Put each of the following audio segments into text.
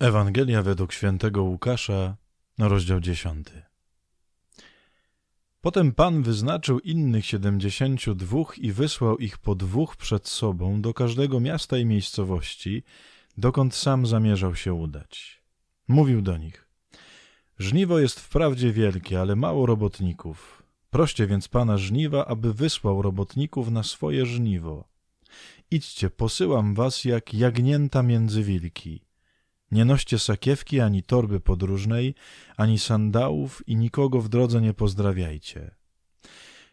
Ewangelia według świętego Łukasza, rozdział 10. Potem Pan wyznaczył innych siedemdziesięciu dwóch i wysłał ich po dwóch przed sobą do każdego miasta i miejscowości, dokąd sam zamierzał się udać. Mówił do nich: Żniwo jest wprawdzie wielkie, ale mało robotników. Proście więc Pana żniwa, aby wysłał robotników na swoje żniwo. Idźcie, posyłam was jak jagnięta między wilki. Nie noście sakiewki, ani torby podróżnej, ani sandałów i nikogo w drodze nie pozdrawiajcie.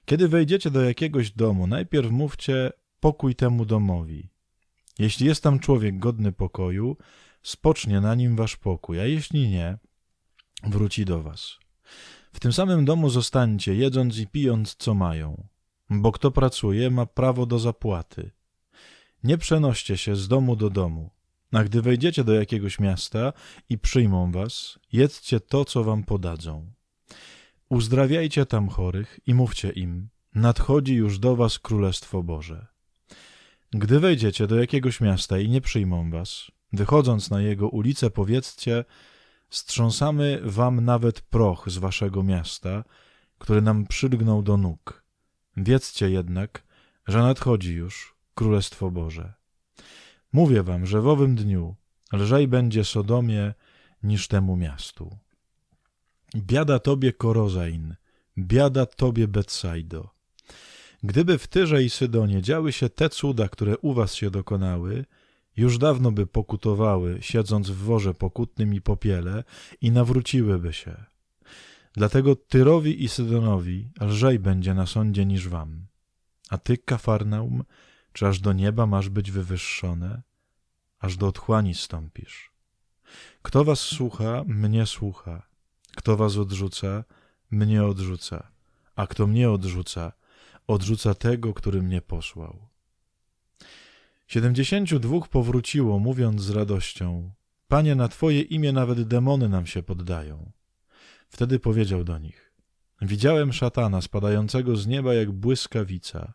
Kiedy wejdziecie do jakiegoś domu, najpierw mówcie pokój temu domowi. Jeśli jest tam człowiek godny pokoju, spocznie na nim wasz pokój, a jeśli nie, wróci do was. W tym samym domu zostańcie, jedząc i pijąc, co mają, bo kto pracuje, ma prawo do zapłaty. Nie przenoście się z domu do domu. A gdy wejdziecie do jakiegoś miasta i przyjmą was, jedzcie to, co wam podadzą. Uzdrawiajcie tam chorych i mówcie im, nadchodzi już do was Królestwo Boże. Gdy wejdziecie do jakiegoś miasta i nie przyjmą was, wychodząc na jego ulicę powiedzcie, strząsamy wam nawet proch z waszego miasta, który nam przylgnął do nóg. Wiedzcie jednak, że nadchodzi już Królestwo Boże. Mówię wam, że w owym dniu lżej będzie Sodomie niż temu miastu. Biada tobie Korozain, biada tobie Betsaido. Gdyby w Tyrze i Sydonie działy się te cuda, które u was się dokonały, już dawno by pokutowały, siedząc w worze pokutnym i popiele, i nawróciłyby się. Dlatego Tyrowi i Sydonowi lżej będzie na sądzie niż wam. A ty, Kafarnaum, czy aż do nieba masz być wywyższone? Aż do otchłani stąpisz. Kto was słucha, mnie słucha. Kto was odrzuca, mnie odrzuca. A kto mnie odrzuca, odrzuca tego, który mnie posłał. Siedemdziesięciu dwóch powróciło, mówiąc z radością: Panie, na Twoje imię nawet demony nam się poddają. Wtedy powiedział do nich: Widziałem szatana spadającego z nieba jak błyskawica.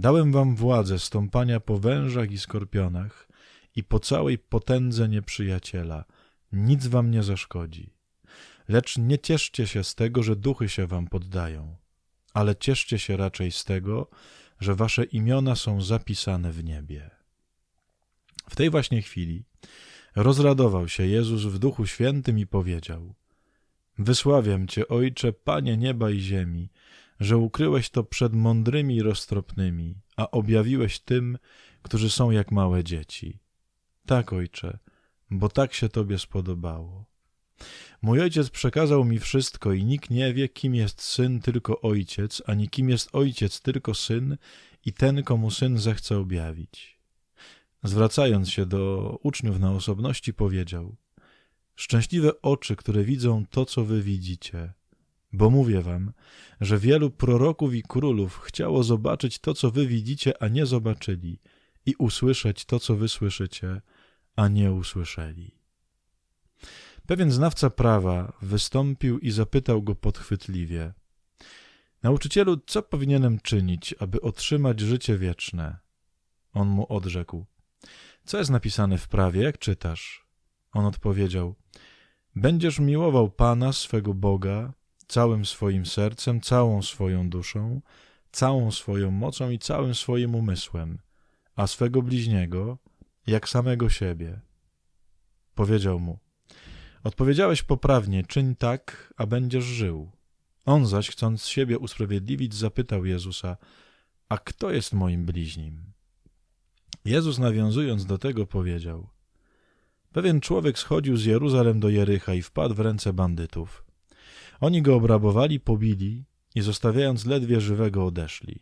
Dałem wam władzę stąpania po wężach i skorpionach i po całej potędze nieprzyjaciela. Nic wam nie zaszkodzi. Lecz nie cieszcie się z tego, że duchy się wam poddają, ale cieszcie się raczej z tego, że wasze imiona są zapisane w niebie. W tej właśnie chwili rozradował się Jezus w Duchu Świętym i powiedział: Wysławiam Cię, Ojcze, Panie nieba i ziemi, że ukryłeś to przed mądrymi i roztropnymi, a objawiłeś tym, którzy są jak małe dzieci. Tak, ojcze, bo tak się tobie spodobało. Mój ojciec przekazał mi wszystko i nikt nie wie, kim jest syn, tylko ojciec, ani kim jest ojciec, tylko syn i ten, komu syn zechce objawić. Zwracając się do uczniów na osobności, powiedział: Szczęśliwe oczy, które widzą to, co wy widzicie. Bo mówię wam, że wielu proroków i królów chciało zobaczyć to, co wy widzicie, a nie zobaczyli, i usłyszeć to, co wy słyszycie, a nie usłyszeli. Pewien znawca prawa wystąpił i zapytał go podchwytliwie: Nauczycielu, co powinienem czynić, aby otrzymać życie wieczne? On mu odrzekł: Co jest napisane w prawie, jak czytasz? On odpowiedział: Będziesz miłował Pana swego Boga całym swoim sercem, całą swoją duszą, całą swoją mocą i całym swoim umysłem, a swego bliźniego jak samego siebie. Powiedział mu: Odpowiedziałeś poprawnie, czyń tak, a będziesz żył. On zaś, chcąc siebie usprawiedliwić, zapytał Jezusa: A kto jest moim bliźnim? Jezus, nawiązując do tego, powiedział: Pewien człowiek schodził z Jeruzalem do Jericha i wpadł w ręce bandytów. Oni go obrabowali, pobili i zostawiając ledwie żywego odeszli.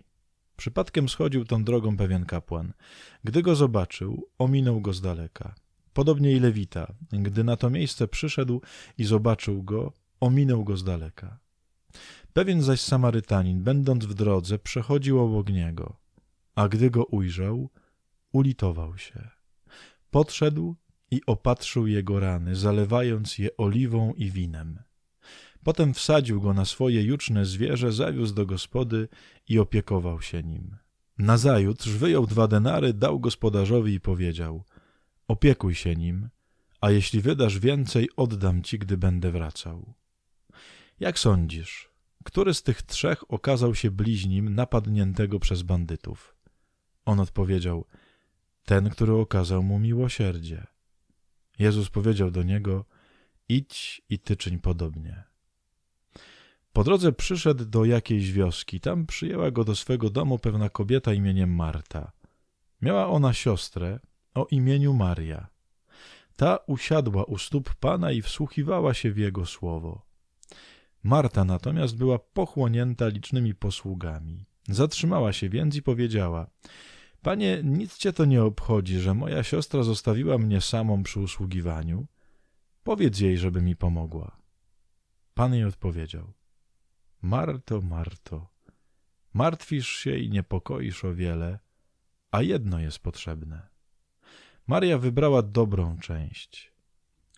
Przypadkiem schodził tą drogą pewien kapłan. Gdy go zobaczył, ominął go z daleka. Podobnie i Lewita, gdy na to miejsce przyszedł i zobaczył go, ominął go z daleka. Pewien zaś Samarytanin, będąc w drodze, przechodził obok niego, a gdy go ujrzał, ulitował się. Podszedł i opatrzył jego rany, zalewając je oliwą i winem. Potem wsadził go na swoje juczne zwierzę, zawiózł do gospody i opiekował się nim. Nazajutrz wyjął dwa denary, dał gospodarzowi i powiedział – opiekuj się nim, a jeśli wydasz więcej, oddam ci, gdy będę wracał. Jak sądzisz, który z tych trzech okazał się bliźnim napadniętego przez bandytów? On odpowiedział, ten, który okazał mu miłosierdzie. Jezus powiedział do niego, idź i ty czyń podobnie. Po drodze przyszedł do jakiejś wioski. Tam przyjęła go do swego domu pewna kobieta imieniem Marta. Miała ona siostrę o imieniu Maria. Ta usiadła u stóp Pana i wsłuchiwała się w jego słowo. Marta natomiast była pochłonięta licznymi posługami. Zatrzymała się więc i powiedziała: Panie, nic cię to nie obchodzi, że moja siostra zostawiła mnie samą przy usługiwaniu. Powiedz jej, żeby mi pomogła. Pan jej odpowiedział: Marto, Marto, martwisz się i niepokoisz o wiele, a jedno jest potrzebne. Maria wybrała dobrą część,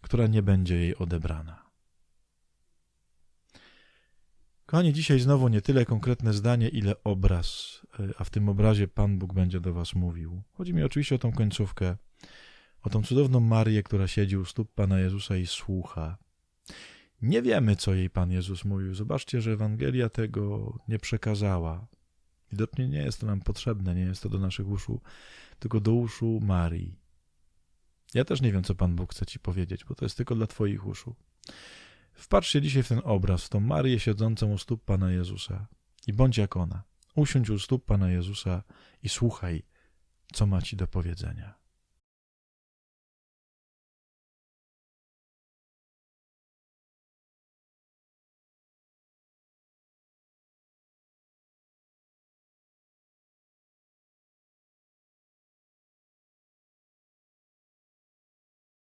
która nie będzie jej odebrana. Kochani, dzisiaj znowu nie tyle konkretne zdanie, ile obraz, a w tym obrazie Pan Bóg będzie do Was mówił. Chodzi mi oczywiście o tą końcówkę, o tą cudowną Marię, która siedzi u stóp Pana Jezusa i słucha. Nie wiemy, co jej Pan Jezus mówił. Zobaczcie, że Ewangelia tego nie przekazała. Widocznie nie jest to nam potrzebne, nie jest to do naszych uszu, tylko do uszu Marii. Ja też nie wiem, co Pan Bóg chce Ci powiedzieć, bo to jest tylko dla Twoich uszu. Wpatrz się dzisiaj w ten obraz, w tą Marię siedzącą u stóp Pana Jezusa i bądź jak ona. Usiądź u stóp Pana Jezusa i słuchaj, co ma Ci do powiedzenia.